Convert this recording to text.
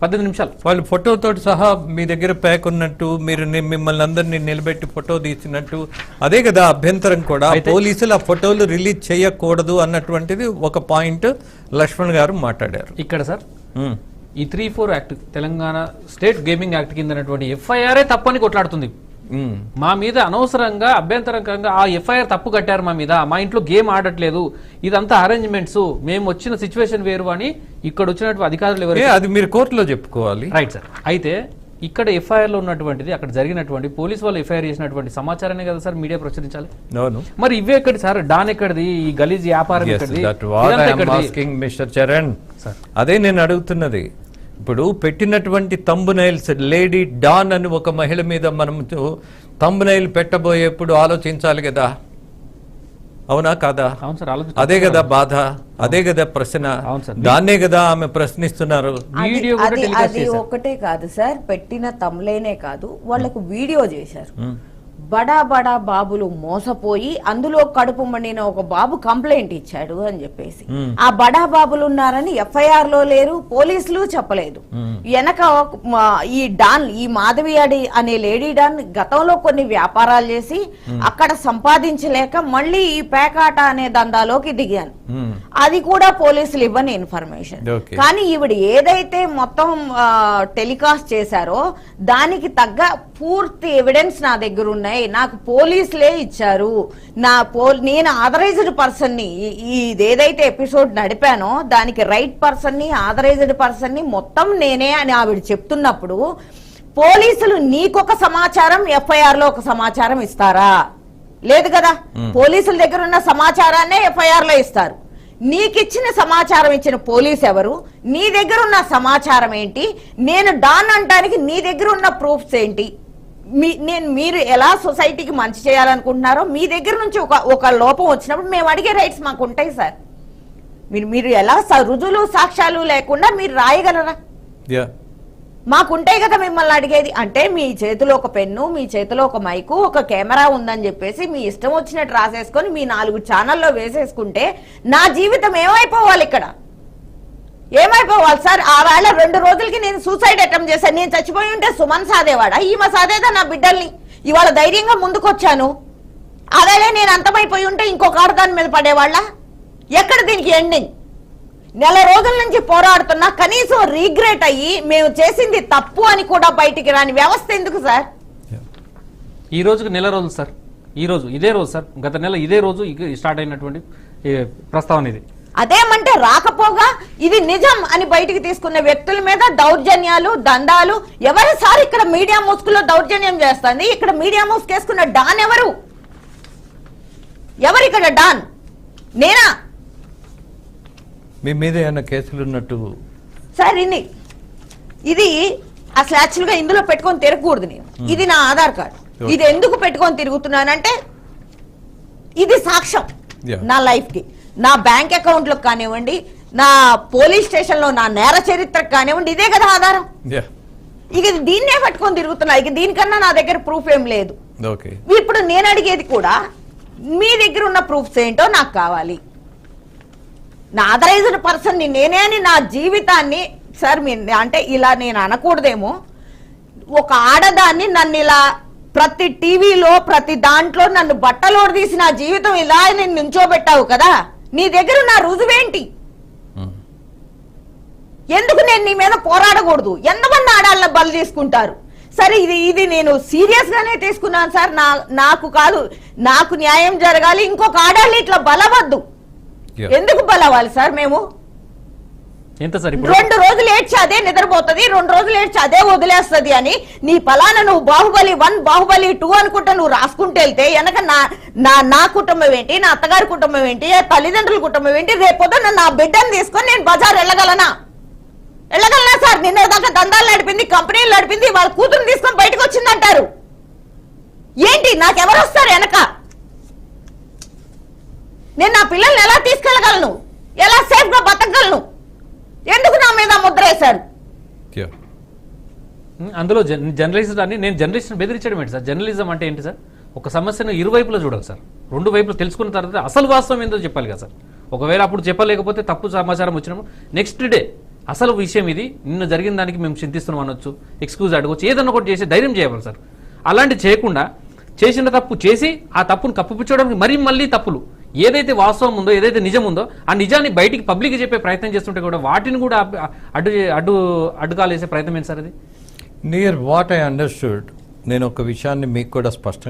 పద్దెనిమిది నిమిషాలు వాళ్ళు ఫోటోతో సహా మీ దగ్గర ప్యాక్ ఉన్నట్టు మీరు మిమ్మల్ని అందరినీ నిలబెట్టి ఫోటో తీసినట్టు అదే కదా అభ్యంతరం కూడా పోలీసులు ఆ ఫోటోలు రిలీజ్ చేయకూడదు అన్నటువంటిది ఒక పాయింట్ లక్ష్మణ్ గారు మాట్లాడారు ఇక్కడ సార్. ఈ three four act Telangana state gaming act కింద ఎఫ్ఐఆర్ఏ తప్పని కొట్లాడుతుంది. మా మీద అనవసరంగా అభ్యంతరకరంగా ఆ ఎఫ్ఐఆర్ తప్పు కట్టారు మా మీద. మా ఇంట్లో గేమ్ ఆడట్లేదు. ఇదంతా అరేంజ్మెంట్స్. మేము వచ్చిన సిచ్యువేషన్ వేరు అని ఇక్కడ వచ్చినటువంటి అధికారులు ఎవరు అది మీరు కోర్టులో చెప్పుకోవాలి. రైట్ సార్ అయితే ఇక్కడ ఎఫ్ఐఆర్లో ఉన్నటువంటిది అక్కడ జరిగినటువంటి పోలీస్ వాళ్ళు ఎఫ్ఐఆర్ చేసినటువంటి సమాచారాన్ని కదా సార్ మీడియా ప్రచురించాలి? మరి ఇవే ఎక్కడి సార్ డాన్ ఎక్కడిది? ఈ గలీజ్ వ్యాపారం. అదే నేను అడుగుతున్నది. ఇప్పుడు పెట్టినటువంటి తంబునైల్స్ లేడీ డాన్ అని ఒక మహిళ మీద మనం తంబునైల్ పెట్టబోయేప్పుడు ఆలోచించాలి కదా. అవునా కాదా? అవును సార్ ఆలోచించ అదే కదా బాధ అదే కదా ప్రశ్న. అవును సార్. దాన్నే కదా ఆమె ప్రశ్నిస్తున్నారు. అది-. ఒకటే కాదు సార్ పెట్టిన తమ్లేనే కాదు వాళ్ళకు వీడియో చేశారు. బడా బడా బాబులు మోసపోయి అందులో కడుపు మండిన ఒక బాబు కంప్లైంట్ ఇచ్చాడు అని చెప్పేసి. ఆ బడా బాబులు ఉన్నారని ఎఫ్ఐఆర్లో లేరు పోలీసులు చెప్పలేదు. వెనక ఈ డాన్ ఈ మాధవి అడి అనే లేడీ డాన్ గతంలో కొన్ని వ్యాపారాలు చేసి అక్కడ సంపాదించలేక మళ్ళీ ఈ పేకాట అనే దందాలోకి దిగాను. అది కూడా పోలీసులు ఇవ్వని ఇన్ఫర్మేషన్. కానీ ఈవిడ ఏదైతే మొత్తం టెలికాస్ట్ చేశారో దానికి తగ్గ పూర్తి ఎవిడెన్స్ నా దగ్గర ఉన్నాయి. నాకు పోలీసులే ఇచ్చారు. నా పో నేను ఆథరైజ్డ్ పర్సన్ని ఇదేదైతే ఎపిసోడ్ నడిపానో దానికి రైట్ పర్సన్ని ఆథరైజ్డ్ పర్సన్ని మొత్తం నేనే అని ఆవిడ చెప్తున్నప్పుడు పోలీసులు నీకొక సమాచారం ఎఫ్ఐఆర్లో ఒక సమాచారం ఇస్తారా? లేదు కదా? పోలీసుల దగ్గర ఉన్న సమాచారాన్నే ఎఫ్ఐఆర్లో ఇస్తారు. నీకిచ్చిన సమాచారం ఇచ్చిన పోలీస్ ఎవరు? నీ దగ్గర ఉన్న సమాచారం ఏంటి? నేను డాన్ అంటానికి నీ దగ్గర ఉన్న ప్రూఫ్స్ ఏంటి? మీ నేను మీరు ఎలా సొసైటీకి మంచి చేయాలనుకుంటున్నారో మీ దగ్గర నుంచి ఒక ఒక లోపం వచ్చినప్పుడు మేము అడిగే రైట్స్ మాకు ఉంటాయి సార్. మీరు మీరు ఎలా రుజువులు సాక్ష్యాలు లేకుండా మీరు రాయగలరా? మాకుంటాయి కదా మిమ్మల్ని అడిగేది. అంటే మీ చేతిలో ఒక పెన్ను మీ చేతిలో ఒక మైకు ఒక కెమెరా ఉందని చెప్పేసి మీ ఇష్టం వచ్చినట్టు రాసేసుకొని మీ నాలుగు ఛానల్లో వేసేసుకుంటే నా జీవితం ఏమైపోవాలి ఇక్కడ? ఏమైపోవాలి? సార్ ఆ వేళ రెండు రోజులకి నేను సూసైడ్ అటెంప్ట్ చేశాను. నేను చచ్చిపోయి ఉంటే సుమన్ సాదేవాడా? ఈమె సాదేదా నా బిడ్డల్ని? ఇవాళ ధైర్యంగా ముందుకొచ్చాను. ఆ వేళ నేను అంతమైపోయి ఉంటే ఇంకొక ఆడదాని మీద పడేవాళ్ళ? ఎక్కడ దీనికి ఎండింగ్ నెల రోజుల నుంచి పోరాడుతున్నా కనీసం రీగ్రెట్ అయ్యి మేము చేసింది తప్పు అని కూడా బయటికి రాని వ్యవస్థ ఎందుకు సార్? ఈ రోజుకి నెల రోజులు సార్. ఈ రోజు ఇదే రోజు సార్. గత నెల ఇదే రోజు స్టార్ట్ అయినటువంటి ప్రస్తావన ఇది. అదేమంటే రాకపోగా ఇది నిజం అని బయటికి తీసుకున్న వ్యక్తుల మీద దౌర్జన్యాలు దందాలు ఎవరు సార్ ఇక్కడ మీడియా ముసుగులో దౌర్జన్యం చేస్తుంది? ఇక్కడ మీడియా ముసుగేసుకున్న డాన్ ఎవరు? ఎవరు ఇక్కడ డాన్? నేనా? మీ మీద ఏమైనా కేసులు ఉన్నట్టు? సార్ ఇన్ని. ఇది అసలు యాక్చువల్గా ఇందులో పెట్టుకొని తిరగకూడదు నేను. ఇది నా ఆధార్ కార్డు. ఇది ఎందుకు పెట్టుకొని తిరుగుతున్నానంటే ఇది సాక్ష్యం. నా లైఫ్కి నా బ్యాంక్ అకౌంట్లో కానివ్వండి నా పోలీస్ స్టేషన్లో నా నేర చరిత్రకు కానివ్వండి ఇదే కదా ఆధారం. ఇక ఇది దీన్నే పట్టుకొని తిరుగుతున్నా. ఇక దీనికన్నా నా దగ్గర ప్రూఫ్ ఏం లేదు. ఇప్పుడు నేను అడిగేది కూడా మీ దగ్గర ఉన్న ప్రూఫ్స్ ఏంటో నాకు కావాలి. నా అదరైజ్డ్ పర్సన్ని నేనే అని నా జీవితాన్ని సార్ మీ అంటే ఇలా నేను అనకూడదేమో. ఒక ఆడదాన్ని నన్ను ఇలా ప్రతి టీవీలో ప్రతి దాంట్లో నన్ను బట్టలోడు తీసి నా జీవితం ఇలా నేను నించోబెట్టావు కదా? నీ దగ్గర నా రుజువేంటి? ఎందుకు నేను నీ మీద పోరాడకూడదు? ఎంతమంది ఆడాలని బలి తీసుకుంటారు? సరే ఇది ఇది నేను సీరియస్ గానే తీసుకున్నాను సార్. నా నాకు కాదు నాకు న్యాయం జరగాలి. ఇంకొక ఆడాలి ఇట్లా బలవద్దు. ఎందుకు బలవాలి సార్ మేము? ఎంత సార్ ఇప్పుడు? రెండు రోజులు ఏడ్చి అదే నిద్రపోతుంది రెండు రోజులు ఏడ్చి అదే వదిలేస్తది అని నీ ఫలానా నువ్వు బాహుబలి వన్ బాహుబలి టూ అనుకుంటా నువ్వు రాసుకుంటూ వెళ్తే వెనక నా నా నా కుటుంబం ఏంటి నా అత్తగారి కుటుంబం ఏంటి ఆ తల్లిదండ్రుల కుటుంబం ఏంటి రేపొద్దున నా బిడ్డను తీసుకొని నేను బజార్ వెళ్ళగలనా? వెళ్ళగలనా సార్? నిన్న దాకా దందాలు నడిపింది కంపెనీలు నడిపింది వాళ్ళ కూతురు తీసుకొని బయటకు వచ్చిందంటారు. ఏంటి? నాకెవరు వస్తారు వెనక? నేను నా పిల్లల్ని ఎలా తీసుకెళ్ళగలను? ఎలా సేఫ్గా బతకగలను? ఎందుకు నా మీద ముద్ర వేశారు? అందులో జన్- జర్నలిస్ట్ అని నేను జర్నలిస్ట్ బెదిరించడం ఏంటి సార్? జర్నలిజం అంటే ఏంటి సార్? ఒక సమస్యను ఇరువైపులో చూడాలి సార్. రెండు వైపులు తెలుసుకున్న తర్వాత అసలు వాస్తవం ఏంటో చెప్పాలి కదా సార్. ఒకవేళ అప్పుడు చెప్పలేకపోతే తప్పు సమాచారం వచ్చినప్పుడు నెక్స్ట్ డే అసలు విషయం ఇది నిన్న జరిగిన దానికి మేము చింతిస్తున్నాం అనొచ్చు ఎక్స్క్యూజ్ అడగొచ్చు ఏదన్నా ఒకటి చేసి ధైర్యం చేయవాలి సార్. అలాంటి చేయకుండా చేసిన తప్పు చేసి ఆ తప్పును కప్పిపుచ్చడానికి మరీ మళ్ళీ తప్పులు. ఏదైతే వాస్తవం ఉందో ఏదైతే నిజం ఉందో ఆ నిజాన్ని బయటికి పబ్లిక్ చెప్పే ప్రయత్నం చేస్తుంటే కూడా వాటిని కూడా అడ్డు అడ్డు అడ్డుకాలేసే ప్రయత్నం ఏంటి సార్ అది? నియర్ వాట్ ఐ అండర్స్టూడ్ నేను ఒక విషయాన్ని మీకు కూడా స్పష్టం